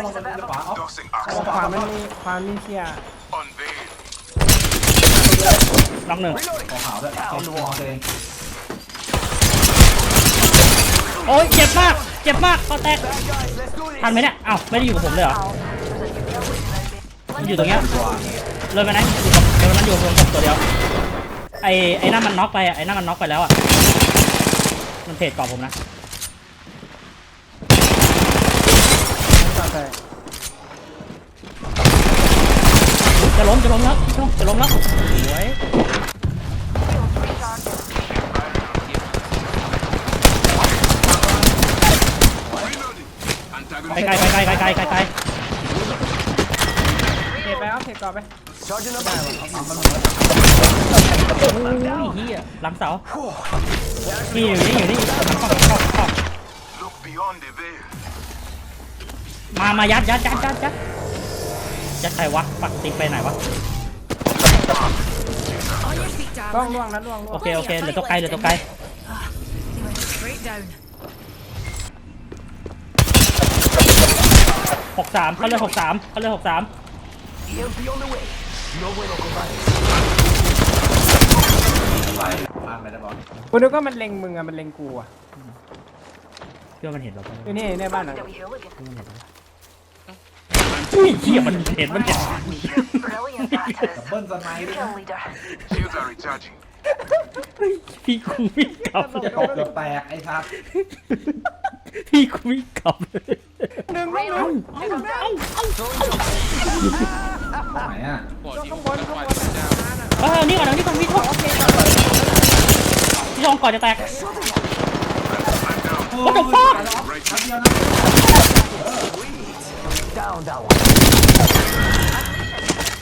ระวังระวังขวาออฟ Doxing ขวาวามันมีขวามีเชียร์ unveiled. น้องหนึ่งขอขาวด้วยเองตัวเองโอ้ยเจ็บมากเจ็บมากก็แตกทันไหมเนี่ยอ้าวไม่ได้อยู่กับผมเลยเหรอมันอยู่ตรงเนี้ยตัวเลยไปไหนอยู่กับเดี๋ยวมันอยู่กับผมตัวเดียวไอ้ไอ้นั่นมันน็อกไปอะไอ้นั่นมันน็อกไปแล้วอะมันเพจก่อผมนะ ต่อไป จะ ล้มจะล้มแล้วพี่โชคจะล้มแล้วสวย Reloading. ไกลไกลไกลไกลไกลไกลไกลเทไปเอาเทก่อนไปโอ้ยเฮียหลังเสานี่อยู่นี่อยู่นี่เข้าเข้าเข้าเข้า Look beyond the veil. มา มายัดยัดยัดยัดยัด ยัดใครวะ ปักติ๊กไปไหนวะ On your feet, ล่วง darling. ล่วงนั้นล่วงล่วโองเค โอเค เหลือตัวไกลเหลือตัวไกล They went straight down. หกสามเขาเลยหกสามเขาเลยหกสามไปผ่านไปได้บอลกูนึกว่ามันเล็งมึงอะมันเล็งกูอะเพื่อมันเห็นเราไปอยู่นี่ในบ้านหลัง อุ้ยเฮียมันเห็นมันเห็น Brilliant that ดับเบิ้ลสไนด์ด้วย is. Kill leader. Shields are recharging. พี่กูวิ่งกลับจะตกเกือบแตกไอ้ทัดพี่กูวิ่งกลับเลยหนึ่งลูกหนึ่งตรงไหนอะข้างบนข้างบนเออนี่ก่อนนะนี่ก่อนพี่โชคพี่โชคก่อนจะแตก What the fuck? นัดเดียวนะ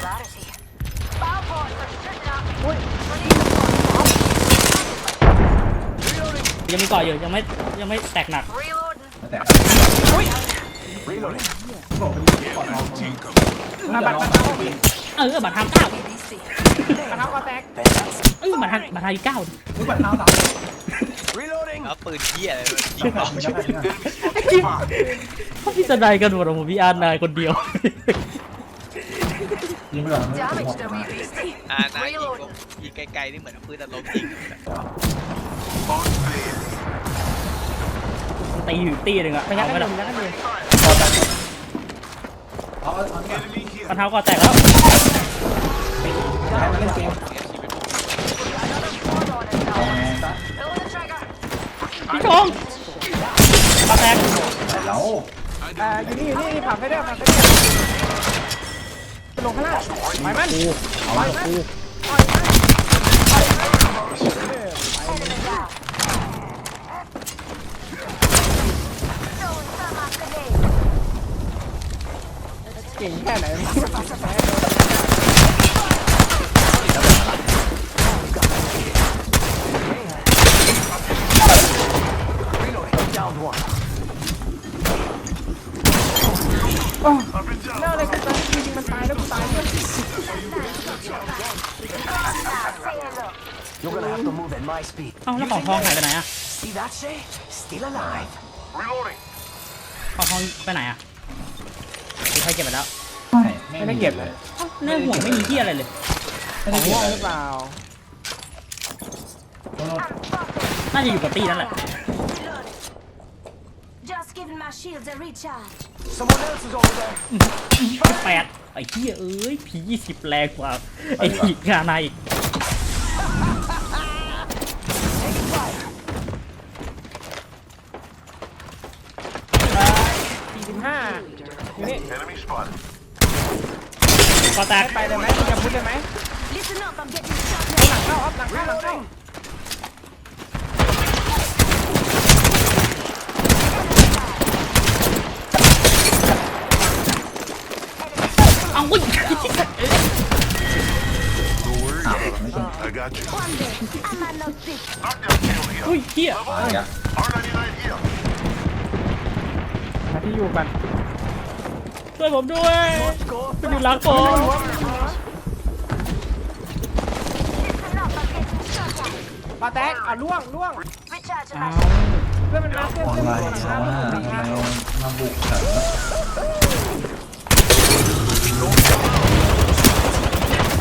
Clarity. Balbots are shooting at me. We need to ยังมีก่อนอยู่ยังไม่ยังไม่แตกหนัก reloading. ไม่แตกบอกเป็นก่อนน้อง Tinker. มาบัตรมาเท้าเออบัตรทางเก้ามาเท้าก็แตกเออบัตรทางบัตรทางเก้า มึงบัตรเท้าสาม เอาปืนเหี้ยอะไรมายิยิงงเอาไม่ได้นะ Enemy spotted. Far. เขาพิจารณากันหมดอะผมพี่อาร์นายคนเดียว ยิงไปก่อน Damage the wee beastie. อ่านายิงลงยิงไกลๆนี่เหมือนเอาปืนตะลมยิง Unveiled. ตีอยู่ตีหนึ่งอะไปยัดเอากัไปนหละนึ่งยัดกันหนึ่งเอาเอาเอาเนี่ย Enemy here. บัตรเท้าก็แตกแล้วให้มันเล่นเกม Squad on it เอา now. ไงซะ Pulling the trigger. พี่ชงบัตรแตก แต่แล้ว อ่าอยู่นี่อยู่นี่ผักให้ด้วยผักให้ด้วยลงข้างล่างไปมันเอาไว้กู Enemy down. Throwing some off grenade. เก่งแค่ไหน ของทองหายไปไหนอะ See that, Shay? Still alive. Reloading. ของทองไปไหนอะมีใครเก็บไปแล้วไม่ไม่ได้เก็บเลยเอ้าในห่วยไม่มีที่อะไรเลยไม่ขได้องเก็บว่างเลหรืยอเปล่าโน่นน่าจะอยู่กับตีนั่นแหละ Just giving my shields a recharge. Someone else is over there. แปดไอ้เหี้ยเอ้ยผียี่สิบแรงกว่าไอ้อีกงานในอีก ก็แตกไปเลยไหมจะพูดเลยไหม Listen up, I'm getting shot หลัง now. เข้าออฟหลังเข้าหลังเข้าเอาอุ้ยอ้าวไม่ชน I got you. One day, I'm a not big. Knockdown kill here. อุ้ยเหี้ยอะไรอะ R99 here. หาที่อยู่กัน ช่วยผมด้วยไปดูหลังผม Listen up, I'm getting shot at. ปาแตกอะล่วงล่วง Recharging เอา my shield. พื่อนมันมาเพื่อนอะเพื่อนไรมันมาว่าเพื่อนมันทำไมมามาบุกฉัน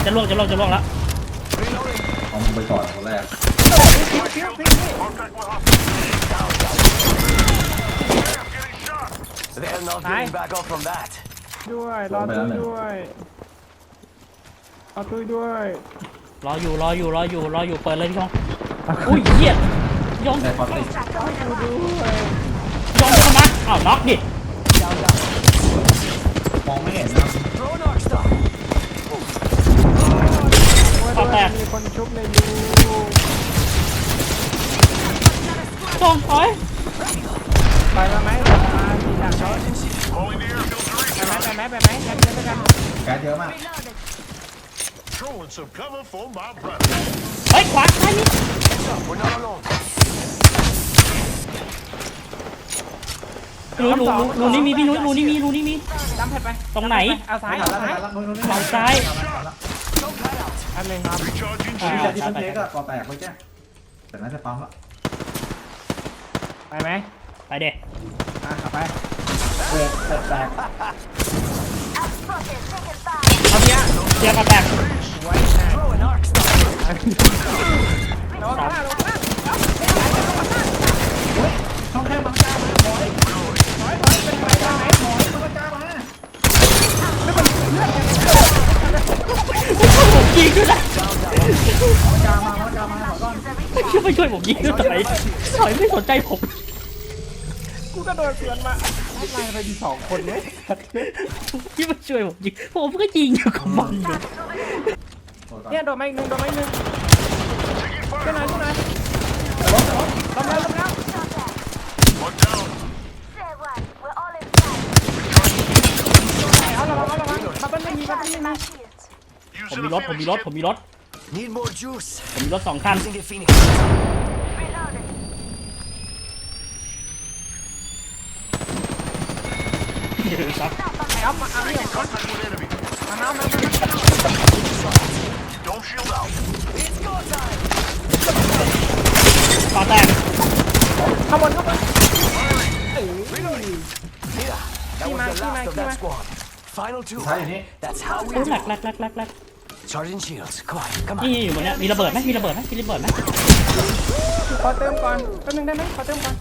จะล่วงจะล่วงจะล่วงแล้วเอามึงไปก่อนคนแรก They're not getting back up from that. ด้วยรอตุ้ยด้วยรอตุ้ยด้วยรออยู่รออยู่รออยู่รออยู่เปิดเลยพี่ชองอุ้ยเหี้ยยองแต่พอติดยองเข้ามาอ้าวน็อกดิมองไม่เห็นนะ Throw an arc star. โอ้ยด้วยมีคนชุบในยูชองถอย ไปมาไหมมาทีหลังเขา Calling the airfield to ไปไหมไปไหมไปไหมยันเยอะไปกันแกเยอะมาก Throwing some cover for my brother. เฮ้ยขวาซ้ายนี่ We're not alone. รูรูรูรูนี่มีพี่นุ้ยรูนี่มีรูนี่มีจำแผ่นไปตรงไหน เอาซ้ายไม่เอาซ้ายแล้วไม่ทันแล้วฝั่งซ้าย อันหนึ่งครับ Recharging อ่าที่จะที่ซ้ายต้นไปเทก็ก่อแตกเมื่อกี้แต่น่าจะปั๊มละไปไหมไปเด็อะขับ ไปเออแตกแตกเอาเนี้ยเสียกระแตกไว้นะ Throw an arc star. ลงข้างล่างลงข้างล่างช่องแคบมันกล้ามาบอยถอยถอยเป็นไปได้ไหมบอยมันกล้ามาผมยิงด้วยนะกล้ามามันกล้ามาขอต้อนช่วยไม่ช่วยผมยิงด้วยถอยถอยไม่สนใจผม กูก็โดนเสือนมาไล่ไปดีสองคนเลยที่ไม่ช่วยผมยิงผมก็ยิงอยู่กับมันอยู่เนี่ยโดนมาอีกหนึ่งโดนมาอีกหนึ่งขึ้นไหนขึ้นไหนลงแล้วลงแล้ว One down. เอาระวังเอาระวังบับเบิ้ลไม่มีบับเบิ้ลไม่มีผม Using มี a รถผมมี Phoenix รถ kit. ผมมีรถ Need more juice. ผมมีรถสองคัน ก่อปาแตกข้างบนข้างบนเอ้ยนี่มานี่มานี่มา Final two. That's how we do. หลักหลักหลักหลักหลัก Charging shields. Come on. Come on. นี่อยู่มนเนี่ยมีระเบิดไหมมีระเบิดไหมมีระเบิดไหมขอเติมก่อนแป๊บนึงได้ไหมขอเติมก่อน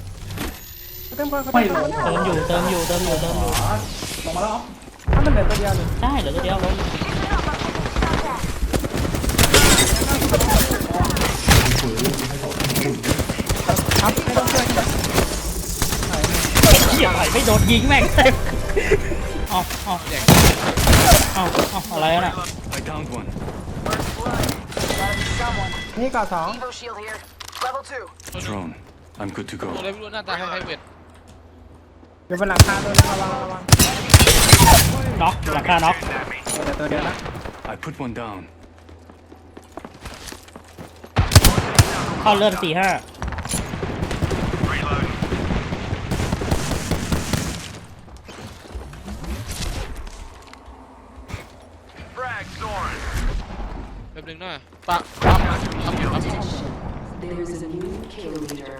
เติมก่อนขอไม่เติมรู้ก่อนเติมอยู่เติมอยู่เติมอยู่เติมอยู่ลงมาแล้วถ้ามันเหลือตัวเดียวเลยได้เหลือตัวเดียวลงครับไม่ต้องช่วยเหี้ยอะไรไม่โดนยิงแม่งเต็มเอาเอาเอาเอาอะไรอะน่ะ I downed one. นี่ก่อสอง Drone. I'm good to go. ตัวเลยไม่รู้หน้าตาคล้ายๆเวท เดี๋ยวบนหลังคาตัวนึงระวังระวังน็อกราคาน็อก เดี๋ยวตัวเดียวนะ I put one down. เข้าเริ่มสี่ห้า Reload. Frag soaring. แป๊บนึงนะปะปั๊มนะปั๊มอยู่ปั๊ม There's a new kill leader.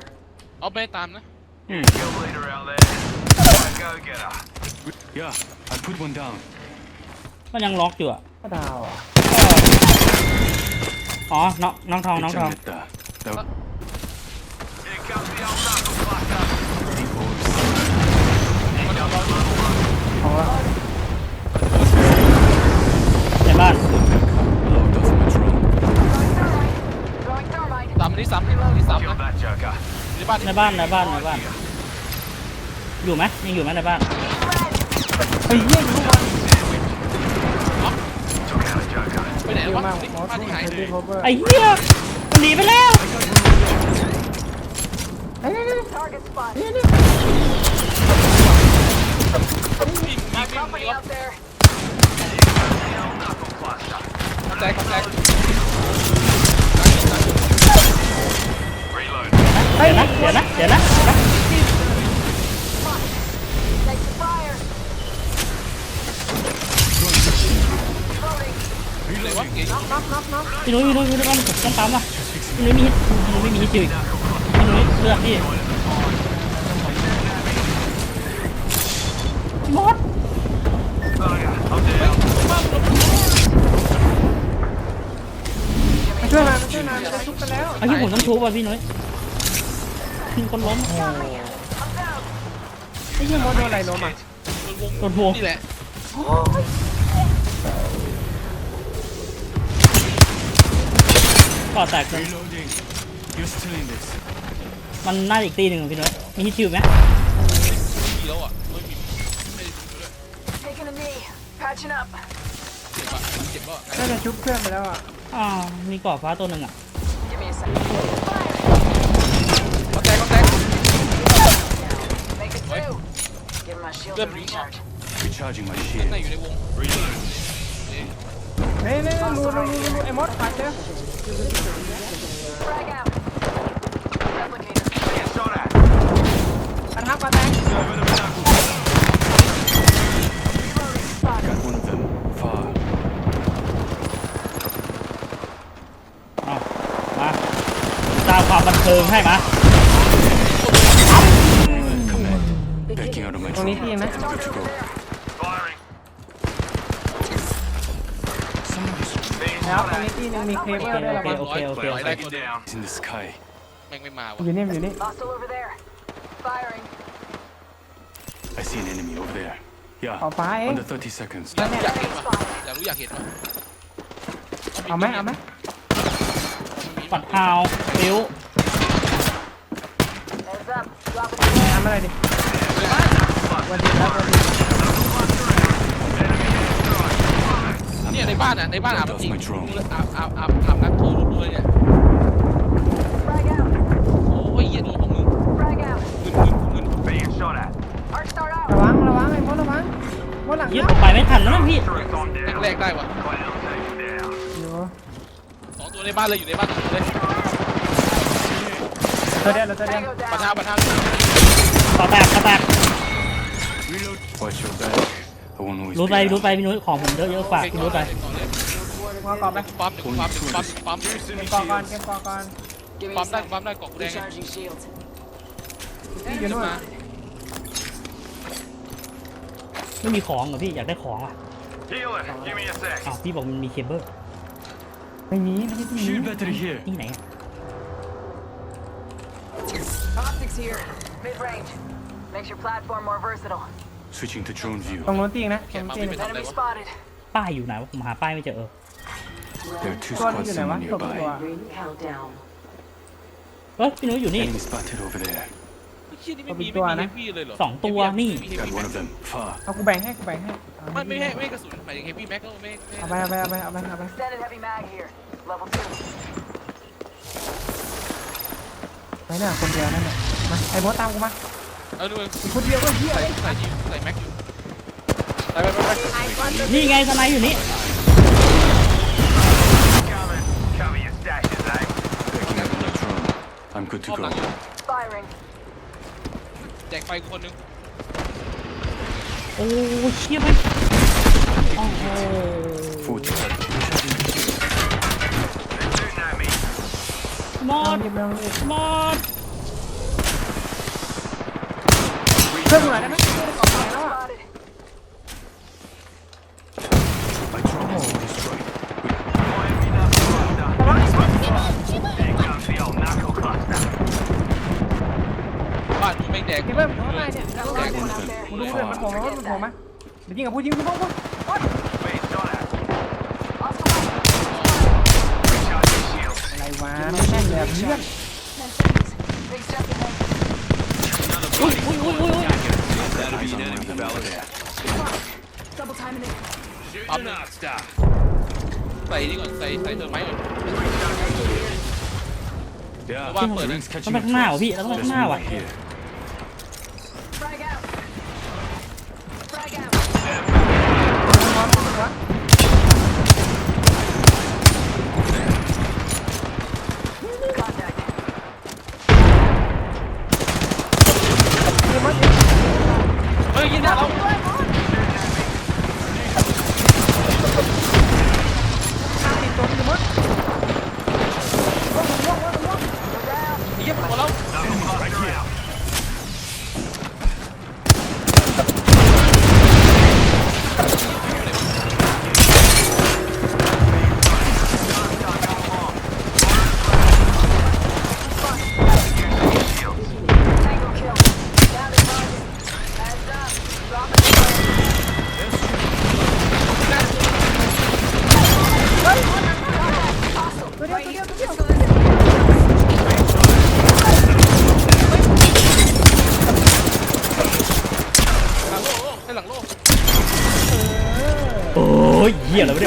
เอาไปตามนะ Kill leader out there. Go getter. Yeah, I put one down. มันยังล็อกอยู่อะก็ดาวอะอ๋อน้องน้องทองน้องทอง Pichonetta. The Here comes the old knuckle cluster. ของเราในบ้าน logged off my drone. ตามอันนี้ซ้ำอันนี้ซ้ำ Kill นะ that joker. ในบ้านในบ้านในบ้านในบ้าน อยู่ไหมยังอยู่ไหมในบ้านเฮ้ยเยี่ยมทุกคนไปไหนวะวะมากนี่หมอบ้านที่หายเลยโคเวอไอ้เหี้ยมันหนีไปแล้วเฮ้ยวิ่งมีวิ่งมีรถ The old knuckle cluster. ทำใจทำใจ Reload. เดี๋ยวนะเดี๋ยวนะเดี๋ยวนะเดี๋ยวนะ ไหนวะเก่น็อยน็อกน็อกน็อกพี่นุ้ยพี่นุ้ยพี่นุ้ยมันต้องปั๊มว่ะพี่นุ้ยมีฮิตพี่นุ้ยไม่มีฮิตอยู่อพี่นุ้ยเลือกพี่หมดมาช่วยมาช่วยมาจะชุบกันแล้วไอ้ที่ผมต้องชุบว่ะพี่นุ้ยมีคนล้มไอ้ยี่มดโดนอะไรล้มอะโดนพวงนี่แหละ ก่อแตกเลย Reloading. You're still in this. มันน่าจะอีกตีหนึ่งอะพี่น้อยมีฮิตคิวไหมมีแล้วอะไม่มีไม่ได้ดูด้วย Taking a knee. Patching up. เจ็บอะเจ็บป่ะน่าจะชุบเพื่อนไปแล้วอะอ่าวมีกรอบฟ้าตัวหนึ่งอะ Give me a second. Fire. ก็แตกก็แตก Make it two. Give my shield a Good. recharge. Recharging my ข้างใน shield. อยู่ในวงเน่เน่รูรูรูรูไอ้มดขาดเจ้ Frag out. Replicator. อันทับมาแตง Got one of them. Far. เอามาสร้างความบันเทิงให้มา Command. Backing out of my ตรงนี้ drone. พี่ไหม I'm good to go. Someone is แล้วตรงนี้พี่นึงมีเคเบิลด้วยระวังโอเคโอเคโอเคได้ตัวเดียว in the sky. แม่งไม่มาอว่ะยู่นี่อยู่นี่ Hostile over there. Firing. I see an enemy over there. ขอ Yeah. ฟ้าเอง Under 30 seconds. แล้วเนี่ย อยากเห็นว่ะอยากรู้อยากเห็นว่ะเอาไหมเอาไหมปัดพาวฟิว Heads up. Drop it. ทำอะไรดิวันดีครับวันดี เนี่ยในบ้านอะในบ้านอาบน้ำจริง That's my drone. อาบอาบอาบอาบน้ำโถรู้เลยเนี่ย Frag out. โอ้ยเหี้ยโดนของมึง Frag out. มึนมึนมึน Arc star out. ระวังระวังไอ้มดระวังมดหลังเยี่ยเข้าไปไม่ทันแล้วนะพี่แรกๆได้ว่ะอยู่สองตัวในบ้านเลยอยู่ในบ้านเลยเธอเดียวเราเธอเดียว Tango ปะ down. ทาปะทาต่อแตกต่อแตก Reload. Watch your back. I won't always รู้ be ไป around. รู้ไปพี่นุ้ยของผมเยอะเยอะฝากพี่นุ้ยไปมากรอบไปปั๊มหนึ่งปั๊มหนึ่งปั๊มปั๊มเก็บกอก่อนเก็บกอก่อน Give me ปั๊ a มได้ sec. ปั๊มได้กล่องแดง Recharging shields. พี่อยู่นู่นไม่มีของเหรอพี่อยากได้ของอะอ้าวพี่บอกมันมีเคเบิลไม่มีไม่ใช่ที่นี้ Shield battery here. ที่ไหนอะ Optics here. Mid range. Makes your platform more versatile. Switching to drone view. ตรงโน้นตีนะตแกรงมาตีไม่นไปทำอะไร Enemy วะ spotted. ป้ายอยู่ไหนวะผมหาป้ายไม่เจอเออ There are two ตัวนี้อ squads ยู่ไหนวะ somewhere ตกตัว nearby. Ring countdown. เฮ้ยพี่นุ้ยอยู่นี่ Enemy spotted over there. เชี่ยนี่ไม่มีไม่มีเฮฟวี่เลยเหรอสองตัวนี่ Got one of them. Far. เอากูแบ่งให้กูแบ่งให้เอาไม่ไม่ให้ไม่ให้กระสุนหมายถึงเฮฟวี่แม็กก็ไม่ไม่เอาไปเอาไปเอาไปเอาไปเอาไป Extended heavy mag here. Level two. ไปเนี่ยคนเดียวนั่นแหละมาไอ้โบอสตามกูมาเอาดูคนเดียวก็เฮียใส่ใส่ยิงใส่แม็กอยู่ไปไปไปไปนี่ไงสไนด์อยู่นี่ Backing out of my drone. I'm good ชอบ to หลัง go. อยู่ Firing. แจกไฟคนนึงโอ้เชี่ยไปโอ้โห Forty. Recharging my shield. มอเอาดหยิบเร็วหยิบมอด พิ่มหน่อยได้ไหมกล่องไหนแล้วอะ Spotted. My drone has been destroyed. บ้านดูไม่แดงเก็บเพิ่มข้างในเนี่ย Got a Okay. lot out there. กูดูเลยมันโผล่มามันโผล่มาเดี๋ยวยิงกับผู้ยิงกูบ้างกู Hostile. อะไรวะไม่แม่นเลยอะเพื่อน Big step ahead. อุ้ยอุ้ยอุ้ยอุ้ย Eyes on one of them over there. Double timing it. ปั๊มหนึ่งใส่นี่ก่อนใส่ใส่เทอร์ไมต์ก่อน Yeah. Come on, the bud. ring's ต้อง catching ไป up ข้างหน้า to ว่ะ us. พี่เราต้องไป There's ข้างหน้า more ว่ะ here. Frag out. Frag out. เฮ้ ยิงได้แล้วเยี่ย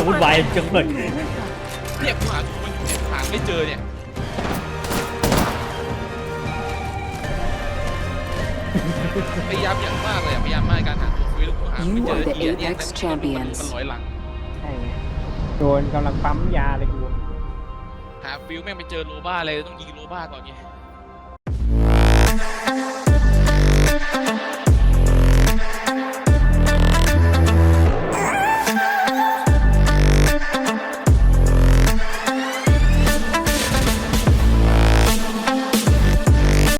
วะเนี่ยวุ่นวายจังเลยเนี่ยกูหาตัวมันอยู่เนี่ยหาไม่เจอเนี่ยพยายามอย่างมากเลยอะพยายามมากในการหาตัวฟิวแล้วกูหาไม่เจอ You are the เหี้ยเนี่ย Apex champions มันร้อยหลัง ใช่ไงโดนกำลังปั๊มยาเลยกู หาฟิวแม่งไปเจอโลบ้าเลยต้องยิงโลบ้าก่อนไง